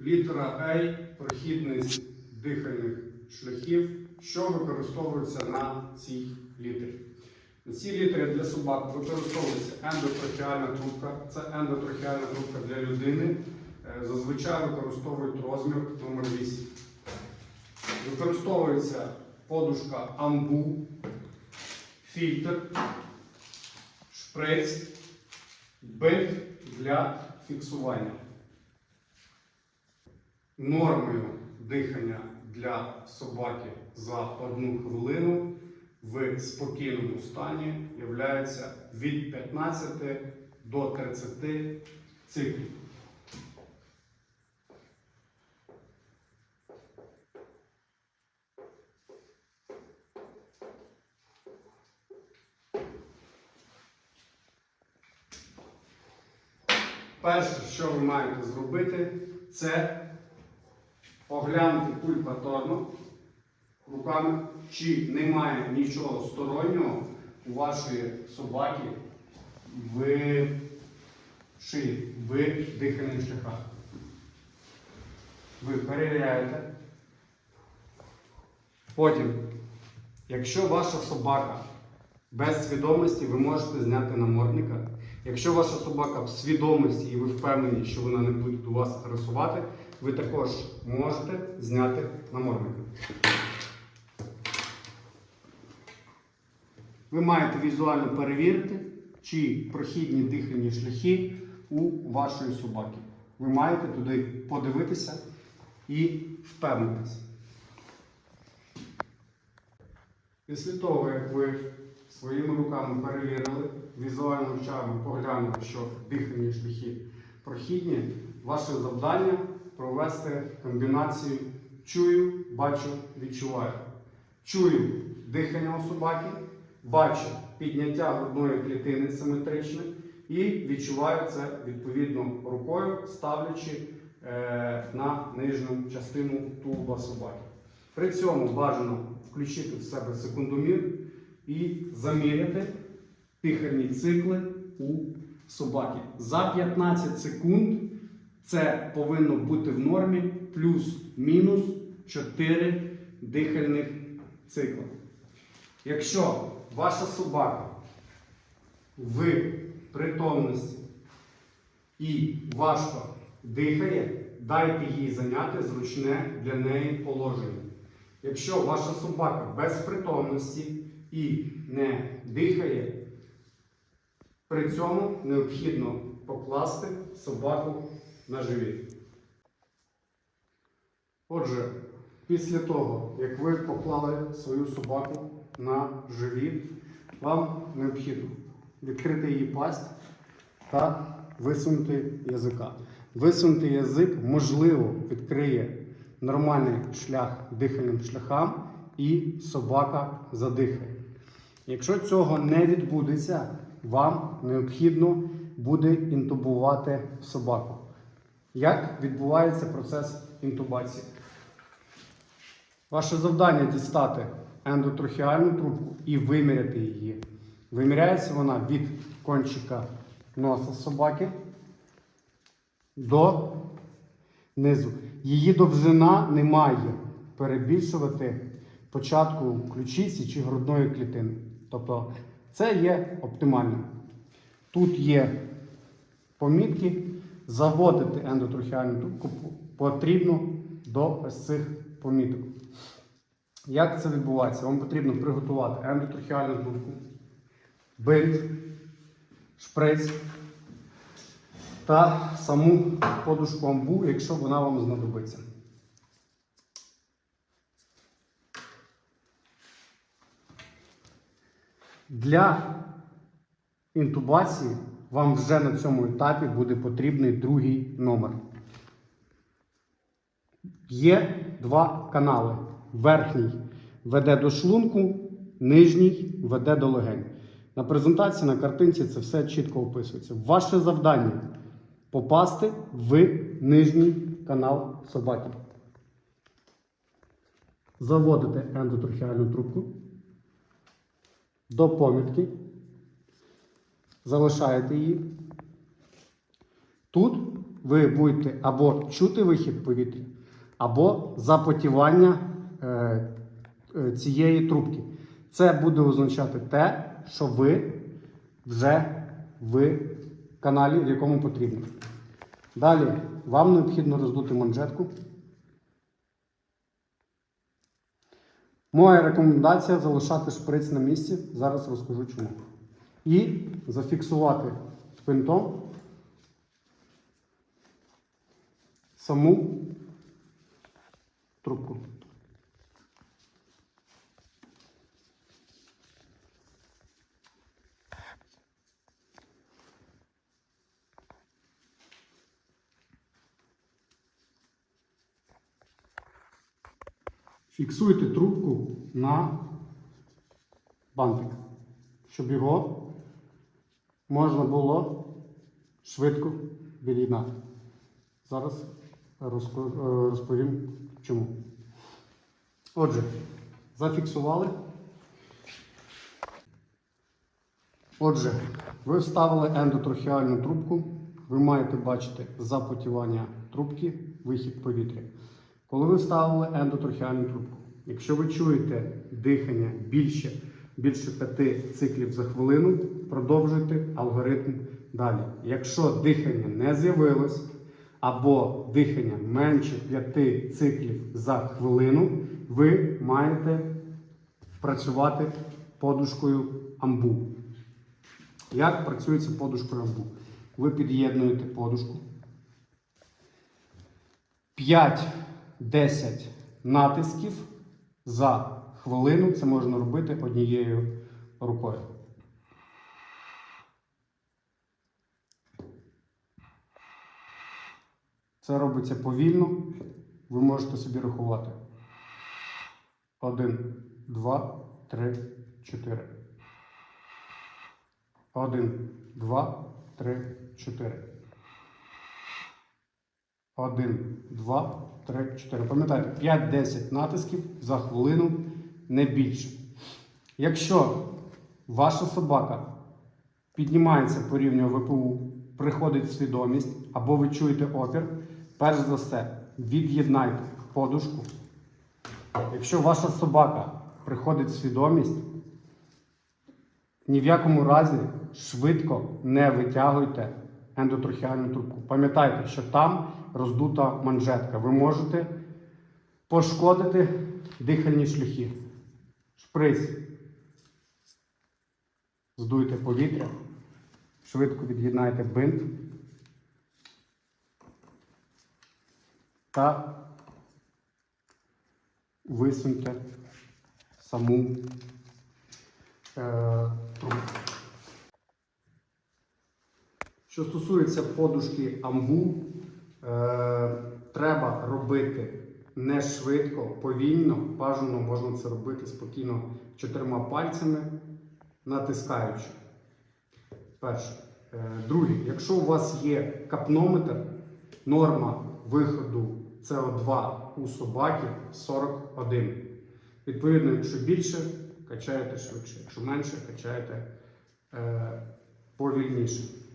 Літера А прохідність дихальних шляхів, що використовується на цій літері. На цій літері для собак використовується ендотрахеальна трубка. Це ендотрахеальна трубка для людини. Е, Зазвичай використовують розмір номер 8. Використовується подушка амбу, фільтр, шприц, бинт для фіксування. Нормою дихання для собаки за одну хвилину в спокійному стані є від 15 до 30 циклів. Перше, що ви маєте зробити, це оглянути пульпаторно руками, чи немає нічого стороннього у вашої собаки в шиї, в дихальних шляхах. Ви перевіряєте. Потім, якщо ваша собака без свідомості, ви можете зняти намордника. Якщо ваша собака в свідомості і ви впевнені, що вона не буде у вас агресувати, ви також можете зняти намордника. Ви маєте візуально перевірити, чи прохідні дихальні шляхи у вашої собаки. Ви маєте туди подивитися і впевнитися. Після того, як ви своїми руками перевірили, візуально очами поглянули, що дихальні шляхи прохідні, ваше завдання провести комбінацію чую, бачу, відчуваю. Чую дихання у собаки, бачу підняття грудної клітини симетричне і відчуваю це відповідно рукою, ставлячи е, на нижню частину тулуба собаки. При цьому бажано включити в себе секундомір і заміряти дихальні цикли у собаки. За 15 секунд це повинно бути в нормі плюс-мінус 4 дихальних цикли. Якщо ваша собака в притомності і важко дихає, дайте їй зайняти зручне для неї положення. Якщо ваша собака без притомності і не дихає, при цьому необхідно покласти собаку на живіт. Отже, після того, як ви поклали свою собаку на живіт, вам необхідно відкрити її пасть та висунути язика. Висунути язик, можливо, відкриє нормальний шлях дихальним шляхам і собака задихає. Якщо цього не відбудеться, вам необхідно буде інтубувати собаку. Як відбувається процес інтубації? Ваше завдання дістати ендотрахеальну трубку і виміряти її. Виміряється вона від кончика носа собаки до низу. Її довжина не має перебільшувати початку ключиці чи грудної клітини. Тобто це є оптимальним. Тут є помітки. Заводити ендотрахеальну трубку потрібно до ось цих поміток. Як це відбувається? Вам потрібно приготувати ендотрахеальну трубку, бинт, шприц та саму подушку амбу, якщо вона вам знадобиться. Для інтубації вам вже на цьому етапі буде потрібний другий номер. Є два канали. Верхній веде до шлунку, нижній веде до легень. На презентації на картинці це все чітко описується. Ваше завдання попасти в нижній канал собаки. Заводите ендотрахеальну трубку до помітки. Залишаєте її. Тут ви будете або чути вихід повітря, або запотівання е, е, цієї трубки. Це буде означати те, що ви вже в каналі, в якому потрібно. Далі вам необхідно роздути манжетку. Моя рекомендація залишати шприц на місці. Зараз розкажу чому. І зафіксувати пинтом саму трубку. Фіксуйте трубку на бантик, щоб його можна було швидко від'єднати. Зараз е, розповім чому. Отже, зафіксували. Отже, ви вставили ендотрохеальну трубку. Ви маєте бачити запотівання трубки, вихід повітря. Коли ви вставили ендотрохеальну трубку, якщо ви чуєте дихання більше, більше 5 циклів за хвилину, продовжуйте алгоритм далі. Якщо дихання не з'явилось, або дихання менше 5 циклів за хвилину, ви маєте працювати подушкою амбу. Як працюється подушкою амбу? Ви під'єднуєте подушку. 5-10 натисків за хвилину. Це можна робити однією рукою. Це робиться повільно. Ви можете собі рахувати. 1, 2, 3, 4. 1, 2, 3, 4. 1, 2, 3, 4. Пам'ятайте, 5-10 натисків за хвилину не більше. Якщо ваша собака піднімається по рівню ВПУ, приходить свідомість або ви чуєте опір, перш за все, від'єднайте подушку. Якщо ваша собака приходить в свідомість, ні в якому разі швидко не витягуйте ендотрохеальну трубку. Пам'ятайте, що там роздута манжетка. Ви можете пошкодити дихальні шляхи. Шприц. Здуйте повітря, швидко від'єднайте бинт та висуньте саму е, трубку. Що стосується подушки амбу, е, треба робити не швидко, повільно. Бажано можна це робити спокійно чотирма пальцями, натискаючи. Перше. Е, друге, якщо у вас є капнометр, норма виходу СО2 у собаки 41. Відповідно, якщо більше, качаєте швидше, якщо менше, качаєте е, повільніше.